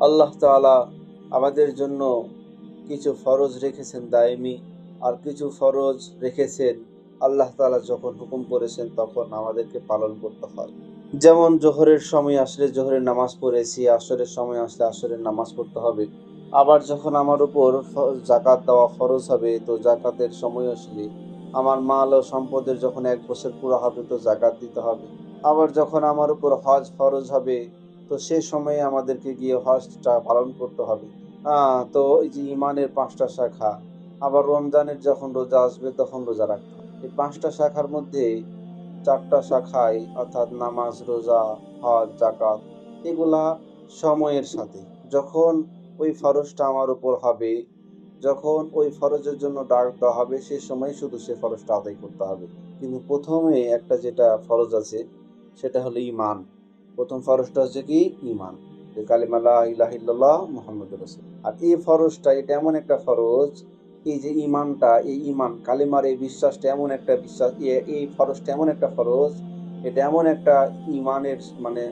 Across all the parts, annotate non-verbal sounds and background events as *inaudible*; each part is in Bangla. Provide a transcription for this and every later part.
আল্লাহ তাআলা আমাদের জন্য কিছু ফরজ রেখেছেন দায়মি আর কিছু ফরজ রেখেছেন। আল্লাহ তাআলা যখন হুকুম করেছেন তখন আমাদেরকে পালন করতে হয়। যেমন জোহরের সময় আসলে জোহরের নামাজ পড়েছি, আসরের সময় আসলে আসরের নামাজ পড়তে হবে। আবার যখন আমার উপর জাকাত দেওয়া ফরজ হবে, তো জাকাতের সময় আসলে আমার মাল ও সম্পদের যখন এক বছর পুরো হবে, তো জাকাত দিতে হবে। আবার যখন আমার উপর হজ ফরজ হবে তো সে সময়ে আমাদেরকে গিয়ে হজটা পালন করতে হবে। তো এই যে ইমানের পাঁচটা শাখা, আবার রমজানের যখন রোজা আসবে তখন রোজা রাখতে এই পাঁচটা শাখার মধ্যে চারটা শাখায় অর্থাৎ নামাজ, রোজা, হজ জাকাত এগুলা সময়ের সাথে। যখন ওই ফরজটা আমার উপর হবে, যখন ওই ফরজের জন্য ডাক দেওয়া হবে, সে সময় শুধু সে ফরজটা আদায় করতে হবে। কিন্তু প্রথমে একটা যেটা ফরজ আছে, সেটা হলো ইমান প্রথম ফরজটা হচ্ছে কি? ইমান যে কালিমা লা ইলাহা ইল্লাল্লাহ মুহাম্মাদুর রাসূল। আর এই ফরজটা, এটা এমন একটা ফরজ, এই যে ইমানটা এই ইমান কালিমার এই বিশ্বাসটা এমন একটা বিশ্বাস এই ফরজটা এমন একটা ফরজ, এটা এমন একটা ইমানের মানে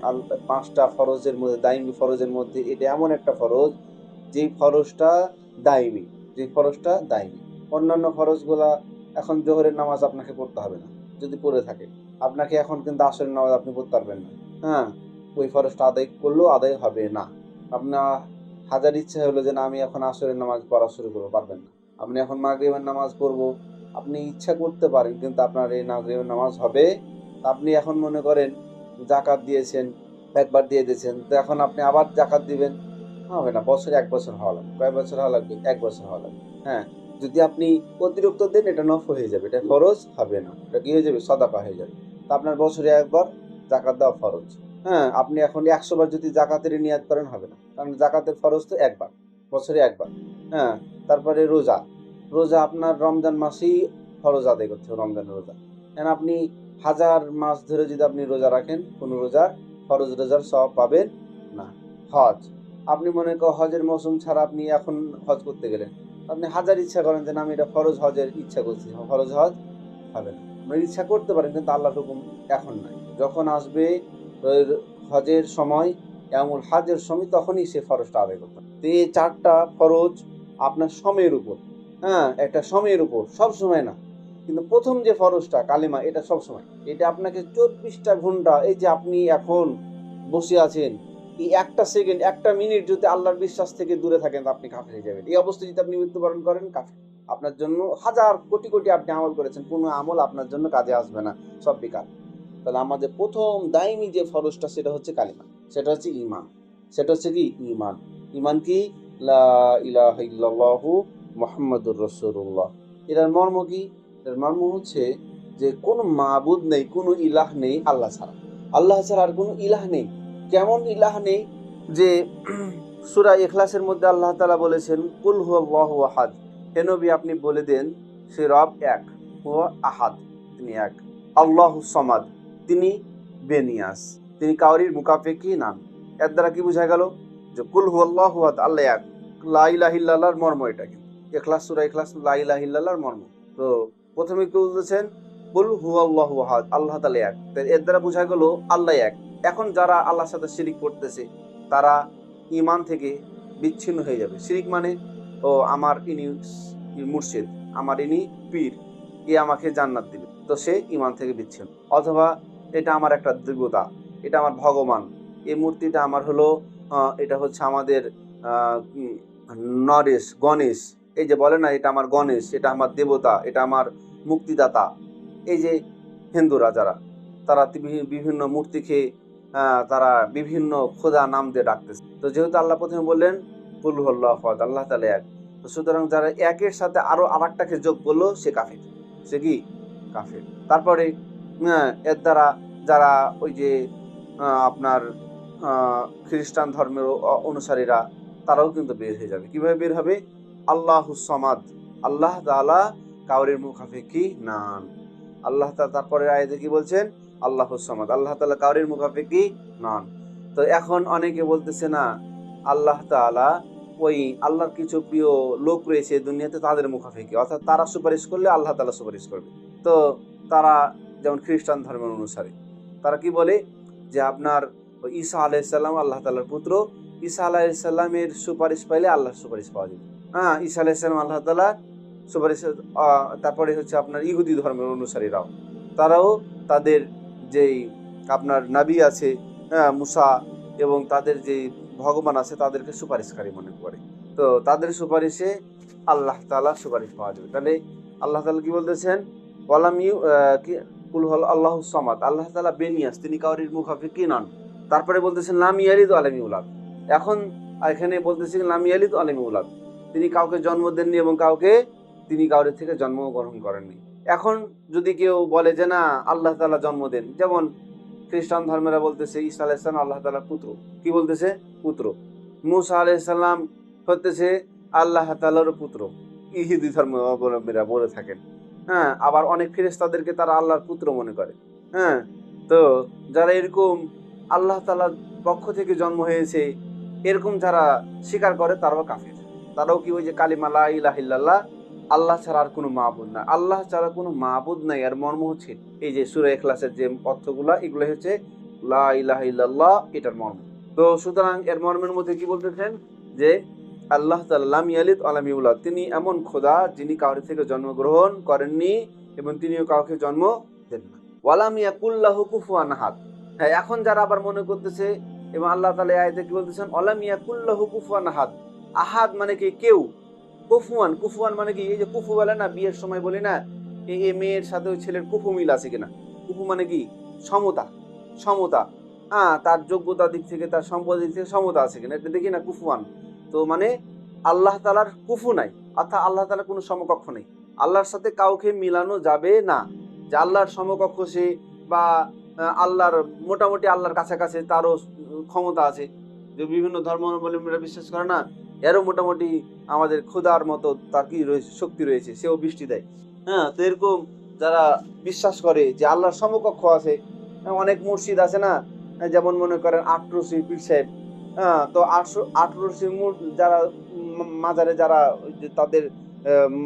পাঁচটা ফরজের মধ্যে, দাইমি ফরজের মধ্যে, এটা এমন একটা ফরজ, যে ফরজটা দাইমি, যে ফরজটা দাইমি। অন্যান্য ফরজগুলা এখন জোহরের নামাজ আপনাকে পড়তে হবে না, যদি পড়ে থাকে। আপনাকে এখন কিন্তু আসরের নামাজ আপনি পড়তে পারবেন না। হ্যাঁ ওই ফরজটা আদায় করলেও আদায় হবে না। আপনার হাজার ইচ্ছা হলো যে না, আমি এখন আসরের নামাজ পড়া শুরু করব, পারবেন না। আপনি এখন মাগরিবের নামাজ পড়ব, আপনি ইচ্ছা করতে পারেন, কিন্তু আপনার এই মাগরিবের নামাজ হবে। আপনি এখন মনে করেন, জাকাত দিয়েছেন, একবার দিয়ে দিয়েছেন, তো এখন আপনি আবার জাকাত দিবেন, হবে না, বছরে এক বছর হওয়া লাগবে, কয় বছর হওয়া লাগবে? এক বছর হওয়া লাগবে হ্যাঁ। যদি আপনি অতিরিক্ত দেন, এটা নফ হয়ে যাবে, এটা খরচ হবে না, এটা কি হয়ে যাবে? সদাকা হয়ে যাবে। তা আপনার বছরে একবার জাকাত দেওয়া ফরজ। হ্যাঁ আপনি এখন একশো বার যদি জাকাতের নিয়াদ করেন হবে না। কারণ জাকাতের ফরজ তো একবার, বছরে একবার। হ্যাঁ তারপরে রোজা। রোজা আপনার রমজান মাসেই ফরজ আদায় করতে হবে, রমজানের রোজা। কারণ আপনি হাজার মাস ধরে যদি আপনি রোজা রাখেন, কোনো রোজার ফরজ রোজার সব পাবেন না। হজ। আপনি মনে করেন হজের মৌসুম ছাড়া আপনি এখন হজ করতে গেলেন। আপনি হাজার ইচ্ছা করেন যে না, আমি এটা ফরজ হজের ইচ্ছা করছি, ফরজ হজ হবে না। আপনি ইচ্ছা করতে পারেন কিন্তু আল্লাহ হুকুম এখন নাই। যখন আসবে হজের সময় এমন হাজের সময়, তখনই সে ফরজটা আদায় করতে। তো এই চারটা ফরজ আপনার সময়ের উপর হ্যাঁ একটা সময়ের উপর, সব সময় না। কিন্তু প্রথম যে ফরজটা, কালিমা, এটা সব সময়। এটা আপনাকে চব্বিশটা ঘণ্টা, এই যে আপনি এখন বসে আছেন, এই একটা সেকেন্ড, একটা মিনিট যদি আল্লাহর বিশ্বাস থেকে দূরে থাকেন, আপনি কাফের হয়ে যাবেন। এই অবস্থায় যদি আপনি মৃত্যুবরণ করেন, কাফের। আপনার জন্য হাজার কোটি কোটি আপনি আমল করেছেন, কোনো আমল আপনার জন্য কাজে আসবে না, সব বেকার। তাহলে আমাদের প্রথম দাইমি যে ফরজটা সেটা হচ্ছে কালিমা, সেটা হচ্ছে ইমান সেটা হচ্ছে কি? ইমান ইমান কি? ইল্লাল্লাহু মুহাম্মাদুর রাসূলুল্লাহ। এটার মর্ম কি? এটার মর্ম হচ্ছে যে কোনো মাবুদ নেই, কোনো ইলাহ নেই আল্লাহ ছাড়া। আল্লাহ ছাড়া আর কোনো ইলাহ নেই। কেমন ইলাহ নেই? যে *clears throat* সূরা ইখলাসের মধ্যে আল্লাহ তাআলা বলেছেন, কুল হুয়াল্লাহু আহাদ। হে নবী, আপনি বলে দেন, সে রব এক, হুয়া আহাদ, তিনি এক। আল্লাহ সমাদ, তিনি বেনিয়াস তিনি কাউরির মুকাফেকি নান এর দ্বারা কি বোঝা গেল? যে কুল হু আল্লাহ আল্লাহ এক। লাইলাহিল্লাহর মর্ম এটা কিন্তু। এখলাস সুরা এখলাস লাইলাহিল্লাহর মর্ম। তো প্রথমে কি বলতেছেন? কুল হু আল্লাহ আহাদ, আল্লাহ তাআলা এক। এর দ্বারা বোঝা গেল, আল্লাহ এক। এখন যারা আল্লাহর সাথে শিরিক করতেছে, তারা ইমান থেকে বিচ্ছিন্ন হয়ে যাবে। শিরিক মানে ও আমার ইনি মুর্শিদ, আমার ইনি পীর এ আমাকে জান্নাত দিবে। তো সে ইমান থেকে বিচ্ছিন্ন। অথবা এটা আমার একটা দেবতা এটা আমার ভগবান। এই মূর্তিটা আমার হলো এটা হচ্ছে আমাদের নরেশ, গণেশ। এই যে বলে না, এটা আমার গণেশ, এটা আমার দেবতা, এটা আমার মুক্তিদাতা। এই যে হিন্দুরা যারা, তারা বিভি- বিভিন্ন মূর্তিকে তারা বিভিন্ন খোদা নাম দিয়ে ডাকতেছে। তো যেহেতু আল্লাহ প্রথমে বললেন কুল্লাহ আল্লাহ তালে এক। তো সুতরাং যারা একের সাথে আরও আর একটাকে যোগ করল, সে কাফের। সে কি? কাফের। তারপরে এর দ্বারা যারা ওই যে আপনার খ্রিস্টান ধর্মের অনুসারীরা, তারাও কিন্তু বের হয়ে যাবে। কীভাবে বের হবে? আল্লাহ সমাদ। আল্লাহ তাআলা কাউরের মুখাফেকি নান আল্লাহ তাআলা তারপরে আয়াতে কি বলছেন? আল্লাহ সমাদ। আল্লাহ তাআলা কাউরের মুখাফেকি নান তো এখন অনেকে বলতেছে না আল্লাহ তাআলা ওই আল্লাহর কিছু প্রিয় লোক রয়েছে দুনিয়াতে তাদের মুখাফেকি অর্থাৎ তারা সুপারিশ করলে আল্লাহ তালা সুপারিশ করবে। তো তারা যেমন খ্রিস্টান ধর্মের অনুসারে, তারা কি বলে যে আপনার ঈসা আলাইসাল্লাম আল্লাহ তাআলার পুত্র, ঈসা আলাইসাল্লামের সুপারিশ পাইলে আল্লাহর সুপারিশ পাওয়া যাবে। হ্যাঁ ঈসা আলাইসাল্লাম আল্লাহ তালা সুপারিশ তারপরে হচ্ছে আপনার ইহুদি ধর্মের অনুসারীরাও। তারাও তাদের যেই আপনার নাবি আছে হ্যাঁ মুসা এবং তাদের যেই ভগবান আছে, তাদেরকে সুপারিশকারী মনে করে। তো তাদের সুপারিশে আল্লাহ তালা সুপারিশ পাওয়া যাবে। তাহলে আল্লাহ তালা কি বলতেছেন? ওয়ালাম ইউ কি, কুল হল আল্লাহ সামাদ। আল্লাহ তালা বেনিয়াস তিনি কাউরির মুখাফিকি নন। তারপরে বলতেছেন, লাম ইয়ালিদ আলমী উলাদ। এখন এখানে বলতেছেন, লাম ইয়ালিদ আলমী উলাদ। তিনি কাউকে জন্ম দেননি এবং কাউকে তিনি কাউরের থেকে জন্মগ্রহণ করেননি। এখন যদি কেউ বলে যে, না, আল্লাহ তালা জন্ম দেন যেমন খ্রিস্টান ধর্মেরা বলতেছে, ঈসা আলাইসালাম আল্লাহ তালা পুত্র। কি বলতেছে? পুত্র। মুসা আলাইসাল্লাম হতেছে আল্লাহ তালার পুত্র। ইহুদি ধর্মাবলম্বীরা বলে থাকেন। হ্যাঁ আবার অনেক ফেরেস্তাদেরকে তারা আল্লাহর পুত্র মনে করে। হ্যাঁ তো যারা এরকম আল্লাহ তালার পক্ষ থেকে জন্ম হয়েছে, এরকম যারা স্বীকার করে, তারাও কাফির। তারাও কি ওই যে কালিমা লা ইলাহা ইল্লাল্লাহ আল্লাহ ছাড়া আর কোনো মাহবুদ না। আল্লাহ ছাড়া কোনো মাহবুদ নাই। আর মর্ম হচ্ছে এই যে সুরে এখলাসের যে অর্থগুলা এগুলো হচ্ছে লা ইলাহা ইল্লাল্লাহ, এটার মর্ম। তো সুতরাং এর মর্মের মধ্যে কি বলতেছেন? যে আল্লাহ তাল্লাম ইয়ালিদ আলামিউল্লাহ তিনি এমন খোদা যিনি কাউরি থেকে জন্মগ্রহণ করেননি এবং তিনিও কাউকে জন্ম দেন না। ওয়ালাম ইয়াকুল্লাহু কুফুয়ান আহাদ। হ্যাঁ এখন যারা আবার মনে করতেছে এবং আল্লাহ এই আয়াতে কি বলতেছেন? ওয়ালাম ইয়াকুল্লাহু কুফুয়ান আহাদ। আহাদ মানে কি? কেউ কুফুয়ান কুফুয়ান মানে কি? এই যে কুফু বলে না বিয়ের সময় বলি না এই এই মেয়ের সাথে ওই ছেলের কুফু মিল আছে কিনা? কুফু মানে কি? সমতা সমতা। হ্যাঁ তার যোগ্যতার দিক থেকে, তার সম্পদের দিক থেকে সমতা আছে কিনা? এটা দেখি না, কুফুয়ান। তো মানে আল্লাহ তালার কুফু নাই, অর্থাৎ আল্লাহ তালার কোনো সমকক্ষ নেই। আল্লাহর সাথে কাউকে মিলানো যাবে না। যে আল্লাহর সমকক্ষ সে বা আল্লাহর, মোটামুটি আল্লাহর কাছাকাছি তারও ক্ষমতা আছে। যে বিভিন্ন ধর্মাবলম্বীরা বিশ্বাস করে না এরও মোটামুটি আমাদের ক্ষুধার মতো তার কি রয়েছে শক্তি রয়েছে সেও বৃষ্টি দেয়। হ্যাঁ তো এরকম যারা বিশ্বাস করে যে আল্লাহর সমকক্ষ আছে হ্যাঁ, অনেক মসজিদ আছে না যেমন মনে করেন আটরসি পীর সাহেব হ্যাঁ তো আটশো আটরসি যারা মাজারে যারা তাদের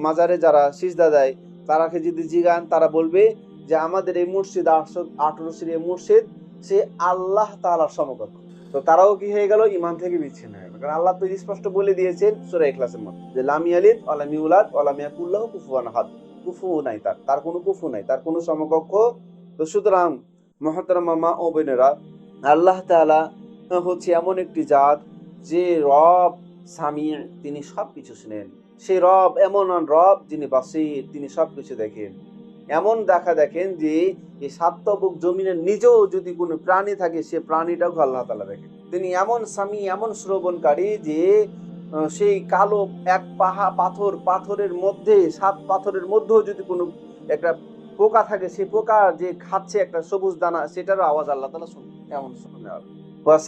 মাজারে যারা সিজদা দেয় তারাকে যদি জিগান তারা বলবে যে আমাদের এই মসজিদ আটশো আটরসির এই মসজিদ সে আল্লাহ তাআলার সমকক্ষ। তো তারাও কি হয়ে গেল? ইমান থেকে বিচ্ছিন্ন হয়ে কারণ আল্লাহ তো স্পষ্ট বলে দিয়েছেন সূরা ইখলাসের মধ্যে যে লাম ইয়ালিদ ওয়া ইউলাদ ওয়া লাম ইয়াকুল্লাহু কুফুয়ান আহাদ। কুফু নাই তার তার কোনো কুফু নাই, তার কোনো সমকক্ষ তো সুতরাং মহতরমা মা ও বোনেরা, আল্লাহ তাআলা হচ্ছে এমন একটি জাত যে রব সামি তিনি সব কিছু শুনেন। সেই রব এমন রব যিনি বাসির, তিনি সব কিছু দেখেন। এমন দেখা দেখেন যে এই সাত্তবুক জমিনের নিজেও যদি কোনো প্রাণী থাকে, সে প্রাণীটাও আল্লাহ তালা দেখেন। তিনি এমন স্বামী, এমন শ্রবণকারী যে সেই কালো এক পাহা পাথর, পাথরের মধ্যে, সাত পাথরের মধ্যেও যদি কোনো একটা পোকা থাকে, সেই পোকা যে খাচ্ছে একটা সবুজ দানা, সেটারও আওয়াজ আল্লাহ তালা শুনে, এমন শুনে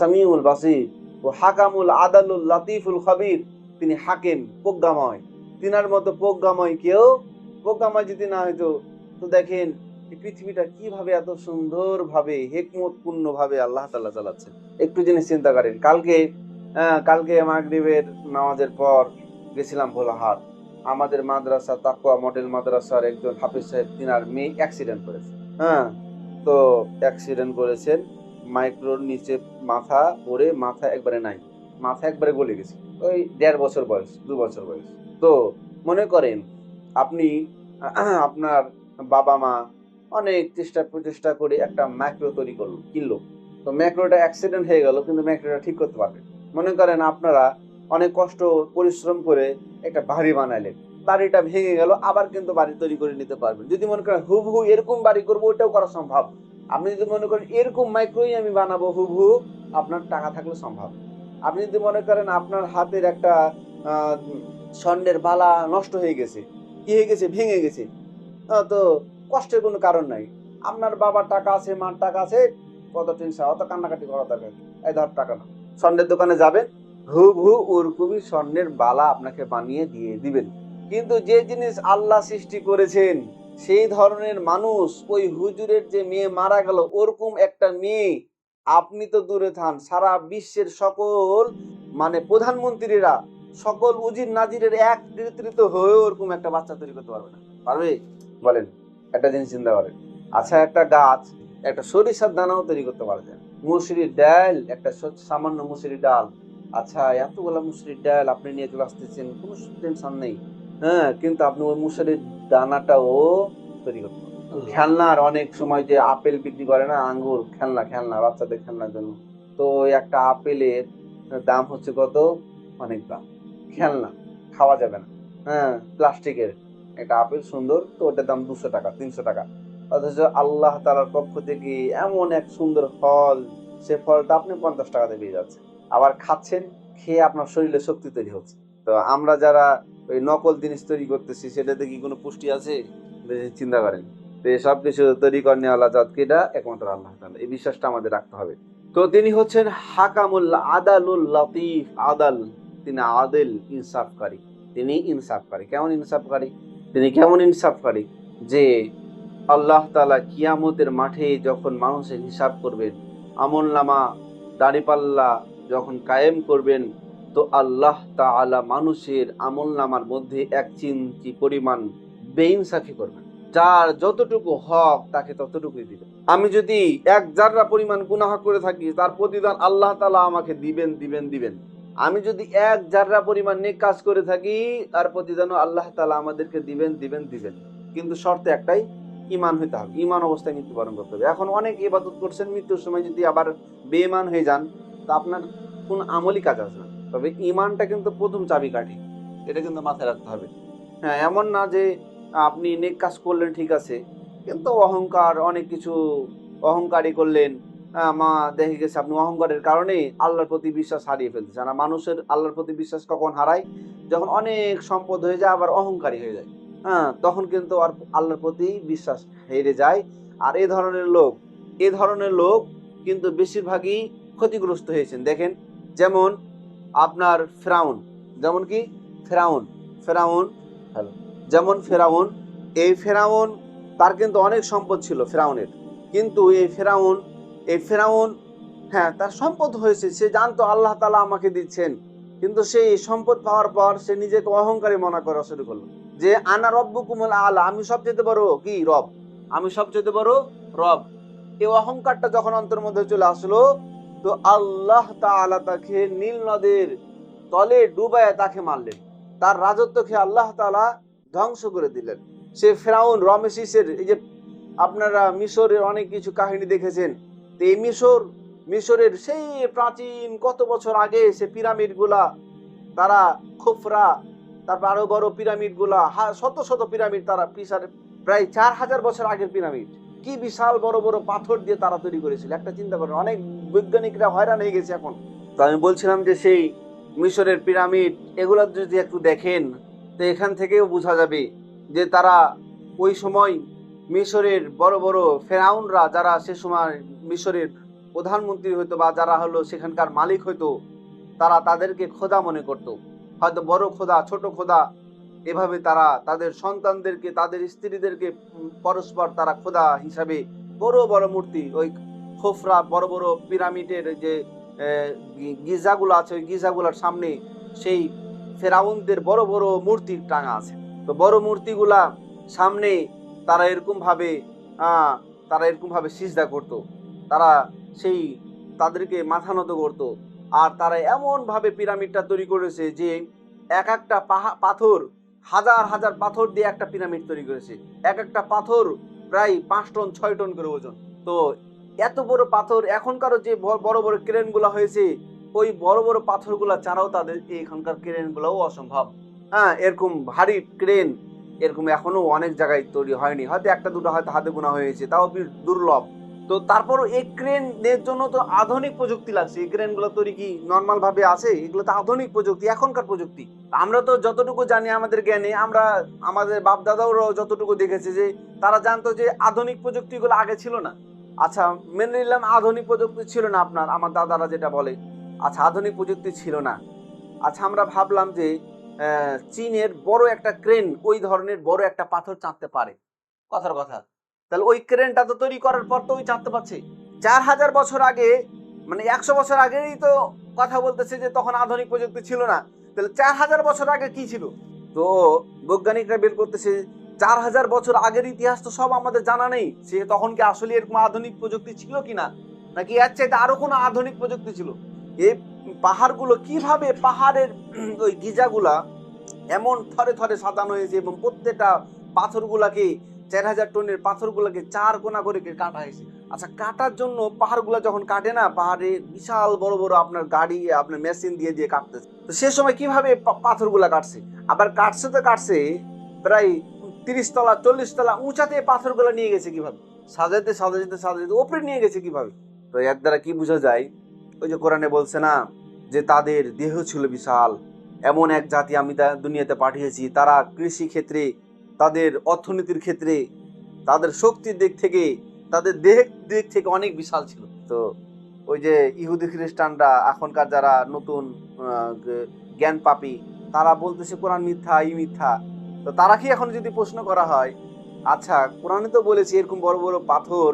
সামিউল বাসির, ও হাকামুল আদালুল লাতিফুল খবির, তিনি হাকিম প্রজ্ঞাময় তিনার মতো প্রজ্ঞাময় কেউ প্রজ্ঞাময় যদি না হয়তো তো দেখেন এই পৃথিবীটা কীভাবে এত সুন্দর ভাবে হেকমতপূর্ণ ভাবে আল্লাহ তাআলা চালাচ্ছে? একটু জিনিস চিন্তা করেন, কালকে কালকে মাগরিবের নামাজের পর গেছিলাম ভোলাহাট। আমাদের মাদ্রাসা, তাকুয়া মডেল মাদ্রাসার একজন হাফিজ সাহেব, তিনার মেয়ে অ্যাক্সিডেন্ট করেছে। হ্যাঁ তো অ্যাক্সিডেন্ট করেছেন মাইক্রোর নিচে মাথা পড়ে মাথা একবারে নাই। মাথা একবারে গলে গেছে। ওই দেড় বছর বয়স, দু বছর বয়স। তো মনে করেন, আপনি আপনার বাবা মা অনেক চেষ্টা প্রচেষ্টা করে একটা ম্যাক্রো তৈরি করল, কিনলো। তো ম্যাক্রোটা অ্যাক্সিডেন্ট হয়ে গেল, কিন্তু ম্যাক্রোটা ঠিক করতে পারবে। মনে করেন আপনারা অনেক কষ্ট, পরিশ্রম করে একটা বাড়ি বানাইলেন। বাড়িটা ভেঙে গেল, আবার কিন্তু বাড়ি তৈরি করে নিতে পারবেন। যদি মনে করেন হুবহু এরকম বাড়ি করব ওটাও করা সম্ভব। আপনি যদি মনে করেন এরকম মাইক্রোই আমি বানাবো, হুবহু আপনার টাকা থাকলে সম্ভব। আপনি যদি মনে করেন আপনার হাতের একটা স্বর্ণের বালা নষ্ট হয়ে গেছে, কি হয়ে গেছে? ভেঙে গেছে। তো কষ্টের কোনো কারণ নাই। আপনার বাবার টাকা আছে, মার টাকা আছে, কত টেনশন, অত কান্নাকাটি করা দরকার। এই ধর টাকা না স্বর্ণের দোকানে যাবেন, হুবহু ওরকমই স্বর্ণের বালা আপনাকে বানিয়ে দিয়ে দিবেন। কিন্তু যে জিনিস আল্লাহ সৃষ্টি করেছেন, সেই ধরনের মানুষ, ওই হুজুরের যে মেয়ে মারা গেল, ওরকম একটা মেয়ে, আপনি তো দূরে থান, সারা বিশ্বের সকল মানে প্রধানমন্ত্রীরা, সকল উজির নাজিরের এক তৃতীয়ত হয়ে ওরকম একটা বাচ্চা তৈরি করতে পারবে না। পারবে? বলেন। একটা জিনিস চিন্তা করেন আচ্ছা একটা গাছ একটা সরিষার দানাও তৈরি করতে পারে যায়। মুসুরির ডাল একটা সামান্য মুসুরি ডাল। আচ্ছা এতগুলা মুসুরির ডাল আপনি নিয়ে চলে আসতেছেন কোনো টেনশন নেই। হ্যাঁ কিন্তু আপনি ওই মুসুরির দানাটাও তৈরি করতে খেলনার অনেক সময় যে আপেল বিক্রি করে না আঙ্গুর খেলনা খেলনা বাচ্চাদের খেলনার জন্য। তো একটা আপেলের দাম হচ্ছে কত? অনেক দাম। খেলনা খাওয়া যাবে না। হ্যাঁ প্লাস্টিকের। একটা আপেল সুন্দর, তো ওটার দাম দুশো টাকা, তিনশো টাকা। অথচ আল্লাহ তালার পক্ষ থেকে এমন এক সুন্দর ফল, সে ফলটা আপনি পঞ্চাশ টাকাতে পেয়ে যাচ্ছে আবার খাচ্ছেন, খেয়ে আপনার শরীরে শক্তি তৈরি হচ্ছে। তো আমরা যারা ওই নকল জিনিস তৈরি করতেছি, সেটাতে কি কোনো পুষ্টি আছে? চিন্তা করেন। তো সব কিছু তৈরি করেন আল্লাহ জাতকিটা একমাত্র আল্লাহ তালা এই বিশ্বাসটা আমাদের রাখতে হবে। তো তিনি হচ্ছেন হাকামুল আদালুল লতিফ আদাল। তিনি আদেল ইনসাফকারী। তিনি ইনসাফকারী। কেমন ইনসাফকারী? তিনি কেমন ইনসাফকারী যে আল্লাহ তাআলা কিয়ামতের মাঠে যখন মানুষের হিসাব করবেন, আমল নামা, দাড়িপাল্লা যখন কায়েম করবেন, তো আল্লাহ তাআলা মানুষের আমল নামার মধ্যে এক চিন্তি পরিমাণ বেইনসাফি করবেন। যার যতটুকু হক তাকে ততটুকুই দিবেন। আমি যদি এক জাররা পরিমাণ গুনাহ করে থাকি, তার প্রতিদান আল্লাহ তালা আমাকে দিবেন দিবেন দিবেন। আমি যদি এক জাররা পরিমাণ নেক কাজ করে থাকি তার প্রতিদানও আল্লাহ তালা আমাদেরকে দিবেন দিবেন দিবেন। কিন্তু শর্তে একটাই ইমান হইতে হবে। ইমান অবস্থায় মৃত্যুবরণ করতে হবে। এখন অনেক ইবাদত করছেন মৃত্যুর সময় যদি আবার বেঈমান হয়ে যান তা আপনার কোন আমলই কাজ আসবে না। তবে ইমানটা কিন্তু প্রথম চাবিকাঠি। এটা কিন্তু মাথায় রাখতে হবে। হ্যাঁ এমন না যে আপনি নেক কাজ করলেন ঠিক আছে। কিন্তু অহংকার অনেক কিছু অহংকারী করলেন মা দেখে গেছে আপনি অহংকারের কারণে আল্লাহর প্রতি বিশ্বাস হারিয়ে ফেলতেছেন আর মানুষের আল্লাহর প্রতি বিশ্বাস কখন হারায়? যখন অনেক সম্পদ হয়ে যায়, আবার অহংকারী হয়ে যায়। হ্যাঁ তখন কিন্তু আর আল্লাহর প্রতি বিশ্বাস হেরে যায়। আর এই ধরনের লোক এই ধরনের লোক কিন্তু বেশিরভাগই ক্ষতিগ্রস্ত হয়েছেন। দেখেন, যেমন আপনার ফেরাউন, যেমন কি? ফেরাউন ফেরাউন, হ্যালো, যেমন ফেরাউন, এই ফেরাউন, তার কিন্তু অনেক সম্পদ ছিল ফেরাউনের। কিন্তু এই ফেরাউন এই ফেরাউন হ্যাঁ তার সম্পদ হয়েছে, সে জানতো আল্লাহ তালা আমাকে দিচ্ছেন। কিন্তু সেই সম্পদ পাওয়ার পর সে নিজেকে অহংকারী মনে করা শুরু করল। যে, আনা রব্বু কুমল আলা আমি সব সবচেয়ে বড় কি? রব। আমি সব সবচেয়ে বড় রব। এই অহংকারটা যখন অন্তর মধ্যে চলে আসলো, তো আল্লাহ তাআলা তাকে নীল নদের তলে ডুবায় তাকে মারলেন। তার রাজত্বকে আল্লাহ তাআলা ধ্বংস করে দিলেন। সে ফেরাউন, রমেশিসের, এই যে আপনারা মিশরের অনেক কিছু কাহিনী দেখেছেন তো এই মিশর, মিশরের সেই প্রাচীন কত বছর আগে সে পিরামিডগুলা তারা খুফরা, তারপর আরও বড় পিরামিডগুলা শত শত পিরামিড তারা পিসার, প্রায় চার হাজার বছর আগের পিরামিড। কি বিশাল বড় বড় পাথর দিয়ে তারা তৈরি করেছিল, একটা চিন্তা করেন অনেক বৈজ্ঞানিকরা হয়রান হয়ে গেছে এখন। তো আমি বলছিলাম যে সেই মিশরের পিরামিড, এগুলো যদি একটু দেখেন, তো এখান থেকেও বোঝা যাবে যে তারা ওই সময় মিশরের বড় বড় ফেরাউনরা যারা সে সময় মিশরের প্রধানমন্ত্রী হইতো বা যারা হলো সেখানকার মালিক হইতো, তারা তাদেরকে খোদা মনে করত। হয়তো বড় খোদা, ছোট খোদা, এভাবে তারা তাদের সন্তানদেরকে, তাদের স্ত্রীদেরকে পরস্পর তারা খোদা হিসাবে বড় বড় মূর্তি, ওই খোফরা বড় বড় পিরামিডের যে গিজাগুলো আছে, ওই গিজাগুলোর সামনে সেই ফেরাউনদের বড় বড় মূর্তি টাঙা আছে। তো বড় মূর্তিগুলা সামনে তারা এরকম ভাবে তারা এরকম ভাবে সিজদা করতো। তারা সেই তাদেরকে মাথা নত করতো। আর তারা এমন ভাবে পিরামিডটা তৈরি করেছে যে, এক একটা পাথর, হাজার হাজার পাথর দিয়ে একটা পিরামিড তৈরি করেছে। এক একটা পাথর প্রায় পাঁচ টন, ছয় টন করে ওজন। তো এত বড় পাথর এখনকারও যে বড় বড় ক্রেনগুলা হয়েছে, ওই বড় বড় পাথরগুলা ছাড়াও তাদের এখানকার ক্রেন গুলাও অসম্ভব। হ্যাঁ এরকম ভারী ক্রেন এরকম এখনও অনেক জায়গায় তৈরি হয়নি। হয়তো একটা দুটো হয়তো হাতে গোনা হয়েছে তাও দুর্লভ। তো তারপর এই ক্রেনের জন্য তো আধুনিক প্রযুক্তি লাগছে। এই ক্রেনগুলো তৈরি কি নর্মাল ভাবে আছে? এগুলো তো আধুনিক প্রযুক্তি, এখনকার প্রযুক্তি। আমরা তো যতটুকু জানি আমাদের জ্ঞানে, আমরা, আমাদের বাপ দাদাও যতটুকু দেখেছে যে, তারা জানতো যে আধুনিক প্রযুক্তিগুলো আগে ছিল না। আচ্ছা মেনে নিলাম আধুনিক প্রযুক্তি ছিল না আপনার, আমার দাদারা যেটা বলে। আচ্ছা আধুনিক প্রযুক্তি ছিল না। আচ্ছা আমরা ভাবলাম যে চীনের বড় একটা ক্রেন ওই ধরনের বড় একটা পাথর চাঁদতে পারে। কথার কথা। তাহলে ওই ক্রেনটা তো তৈরি করার পর তো ওই চাঁদতে পারছে চার হাজার বছর আগে মানে একশো বছর আগেই তো কথা বলতেছে যে তখন আধুনিক প্রযুক্তি ছিল না। তাহলে চার হাজার বছর আগে কি ছিল? তো বৈজ্ঞানিকরা বের করতেছে চার হাজার বছর আগের ইতিহাস তো সব আমাদের জানা নেই। সে তখন কি আসলে এরকম আধুনিক প্রযুক্তি ছিল কিনা? নাকি এর চাইতে আরও কোনো আধুনিক প্রযুক্তি ছিল? এই পাহাড়গুলো কীভাবে পাহাড়ের ওই গিজাগুলা এমন থরে থরে সাজানো হয়েছে এবং প্রত্যেকটা পাথরগুলাকে, চার হাজার টনের পাথরগুলোকে চার কোনা করে কাটা হয়েছে। আচ্ছা কাটার জন্য পাহাড়গুলো যখন কাটে না, পাহাড়ে বিশাল বড় বড় আপনার গাড়ি, আপনার মেশিন দিয়ে দিয়ে কাটতেছে। তো সে সময় কীভাবে পাথরগুলা কাটছে? আবার কাটছে তো কাটছে, প্রায় তিরিশ তলা, চল্লিশ তলা উঁচাতে পাথরগুলো নিয়ে গেছে কীভাবে? সাজাইতে সাজাইতে সাজাইতে, ওপরে নিয়ে গেছে কীভাবে? তো এর দ্বারা কি বোঝা যায় ওই যে কোরআনে বলছে না যে তাদের দেহ ছিল বিশাল। এমন এক জাতি আমি দুনিয়াতে পাঠিয়েছি, তারা কৃষি ক্ষেত্রে, তাদের অর্থনীতির ক্ষেত্রে, তাদের শক্তির দিক থেকে, তাদের দেহ দিক থেকে অনেক বিশাল ছিল। তো ওই যে ইহুদি খ্রিস্টানরা, এখনকার যারা নতুন জ্ঞান পাপি, তারা বলতেছে কোরআন মিথ্যা, ই মিথ্যা। তো তারা কি এখন যদি প্রশ্ন করা হয় আচ্ছা কোরআনে তো বলেছে এরকম বড় বড় পাথর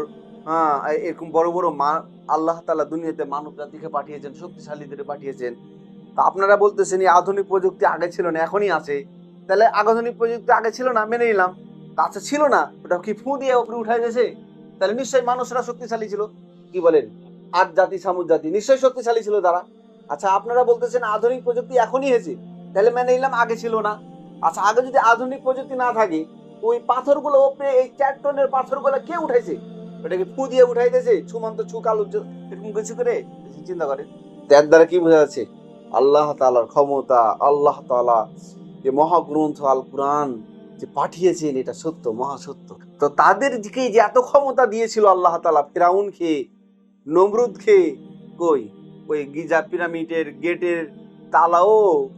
এরকম বড় বড় মা, আল্লাহ তালা দুনিয়াতে মানব জাতিকে পাঠিয়েছেন, শক্তিশালীদের পাঠিয়েছেন। তা আপনারা বলতেছেন, এই আধুনিক প্রযুক্তি আগে ছিল না, এখনই আছে। তাহলে আধুনিক প্রযুক্তি আগে ছিল না, মেনে নিলাম। আচ্ছা ছিল না, ওটা কি ফু দিয়ে উপরে উঠাই গেছে তাহলে নিশ্চয়ই মানুষরা শক্তিশালী ছিল। কি বলেন? আট জাতি, সামুদ জাতি, নিশ্চয়ই শক্তিশালী ছিল তারা। আচ্ছা আপনারা বলতেছেন আধুনিক প্রযুক্তি এখনই হয়েছে। তাহলে মেনে নিলাম আগে ছিল না। আচ্ছা আগে যদি আধুনিক প্রযুক্তি না থাকে, ওই পাথরগুলো ওপরে, এই চার টনের পাথরগুলো কে উঠাইছে? ওটাকে ফু দিয়ে উঠাইতেছে, ছুমন্ত ছু কালু চ- এরকম কিছু করে? চিন্তা করে। তার দ্বারা কি বোঝা যাচ্ছে? আল্লাহ তাআলার ক্ষমতা, আল্লাহ তাআলা যে মহাগ্রন্থ আল কোরআন যে পাঠিয়েছেন, এটা সত্য, মহা সত্য। তো তাদেরকে যে এত ক্ষমতা দিয়েছিল আল্লাহ তাআলা ফেরাউনকে নমরুদকে কই? ওই গিজা পিরামিডের গেটের তালাও,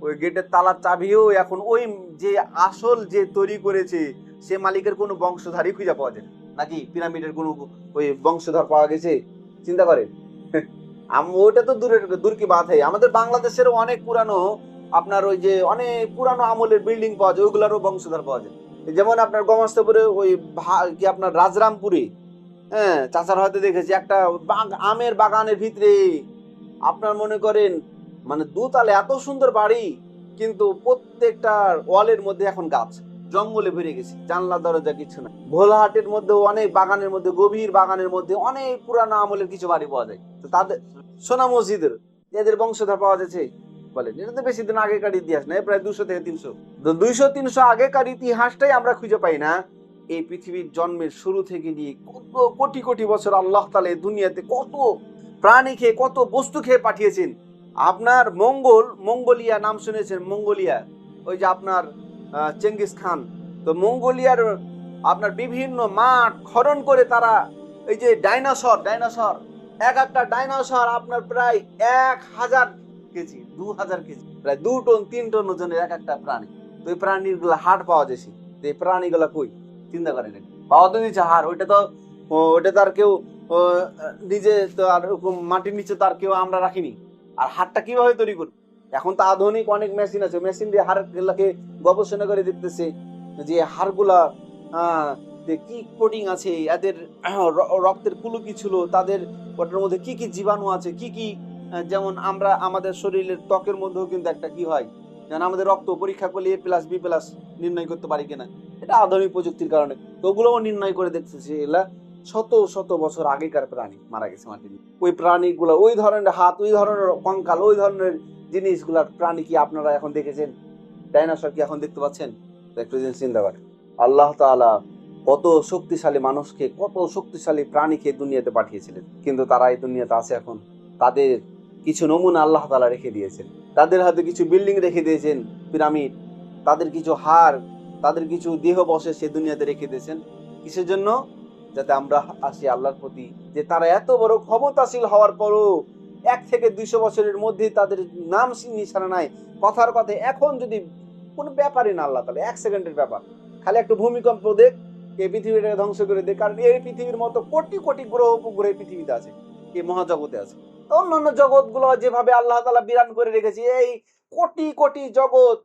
ওই গেটের তালার চাবিও এখন ওই যে আসল যে তৈরি করেছে, সে মালিকের কোনো বংশধারী খুঁজে পাওয়া যায়। নাকি পিরামিডের কোনো ওই বংশধর পাওয়া গেছে? চিন্তা করেন। ওটা তো দূরের, দূর কি বাত হয়? আমাদের বাংলাদেশের অনেক পুরানো, আপনার ওই যে অনেক পুরানো আমলের বিল্ডিং পাওয়া যায়, ওইগুলারও বংশধর পাওয়া যায়। যেমন আপনার গমস্তপুরে ওই কি আপনার রাজরামপুরে হ্যাঁ চাচার হয়তো দেখেছি, একটা আমের বাগানের ভিতরে। আপনার মনে করেন মানে দুতালে এত সুন্দর বাড়ি, কিন্তু প্রত্যেকটা ওয়ালের মধ্যে এখন গাছ। জঙ্গলে ভরে গেছে, জানলা, দরজা কিছু না ভোলাহাটের মধ্যে অনেক বাগানের মধ্যে, গভীর বাগানের মধ্যে অনেক পুরানো আমলের কিছু বাড়ি পাওয়া যায়। তো তাদের, সোনা মসজিদের, এদের বংশধর পাওয়া যাচ্ছে বলেন। এটা তো বেশি দিন আগেকার ইতিহাস না প্রায় দুশো থেকে তিনশো। দুইশো, তিনশো আগেকার ইতিহাসটাই আমরা খুঁজে পাই না। এই পৃথিবীর জন্মের শুরু থেকে নিয়ে কত কোটি কোটি বছর আল্লাহ তালে দুনিয়াতে কত প্রাণী খেয়ে, কত বস্তু খেয়ে পাঠিয়েছেন। আপনার মঙ্গল, মঙ্গোলিয়া, নাম শুনেছেন মঙ্গোলিয়া? ওই যে আপনার চেঙ্গিস খান। তো মঙ্গোলিয়ার আপনার বিভিন্ন মাঠ খনন করে তারা এই যে ডাইনোসর ডাইনোসর, এক একটা ডাইনোসর আপনার প্রায় এক হাজার কেজি, দু হাজার কেজি, প্রায় দু টন, তিন টন ওজনের এক একটা প্রাণী। তো এই প্রাণীগুলো হাট পাওয়া যাচ্ছে তো এই প্রাণীগুলো কই? চিন্তা করেন। পাওয়া তো নিচে হাড়, ওইটা তো ওইটা তো আর কেউ নিজে তো আর মাটির নিচে তো আর কেউ আমরা রাখিনি। আর হাড়টা কীভাবে তৈরি করি এখন তো আধুনিক অনেক মেশিন আছে। মেশিন দিয়ে হাড়গুলাকে গবেষণা করে দেখতেছে যে হাড়গুলা কি প্রোটিন আছে, এদের রক্তের কুলো কি ছিল, তাদের ওটার মধ্যে কি কি জীবাণু আছে, কি কি যেমন আমরা আমাদের শরীরের ত্বকের মধ্যেও কিন্তু একটা কি হয়, যেমন আমাদের রক্ত পরীক্ষা করলে এ প্লাস বি প্লাস নির্ণয় করতে পারি কিনা। এটা আধুনিক প্রযুক্তির কারণে। তো ওগুলোও নির্ণয় করে দেখতেছি এগুলা। শত শত বছর আগেকার প্রাণী মারা গেছে মাটির। ওই প্রাণীগুলো, ওই ধরনের হাত, ওই ধরনের কঙ্কাল, ওই ধরনের জিনিসগুলার প্রাণী কি আপনারা এখন দেখেছেন? ডাইনোসর কি এখন দেখতে পাচ্ছেন? একটু চিন্তা করেন আল্লাহ তাআলা কত শক্তিশালী মানুষকে, কত শক্তিশালী প্রাণীকে দুনিয়াতে পাঠিয়েছিলেন। কিন্তু তারা এই দুনিয়াতে আছে এখন। তাদের কিছু নমুনা আল্লাহ তালা রেখে দিয়েছেন। তাদের হাতে কিছু বিল্ডিং রেখে দিয়েছেন, পিরামিড। তাদের কিছু হার তাদের কিছু দেহ বসে সে দুনিয়াতে রেখে দিয়েছেন। কিসের জন্য? যাতে আমরা আসি আল্লাহর প্রতি, যে তারা এত বড় ক্ষমতাশীল হওয়ার পরও এক থেকে দুইশো বছরের মধ্যে তাদের নাম নিশানা নাই। কথার কথা, এখন যদি কোনো ব্যাপারই না আল্লাহ তাহলে এক সেকেন্ডের ব্যাপার। খালি একটু ভূমিকম্প দেখ এই পৃথিবীটাকে ধ্বংস করে দেখ, কারণ এই পৃথিবীর মতো কোটি কোটি গ্রহ উপগ্রহ পৃথিবীতে আছে এই মহাজগতে আছে। অন্যান্য জগৎগুলো যেভাবে আল্লাহ তালা বিরান করে রেখেছে, এই কোটি কোটি জগৎ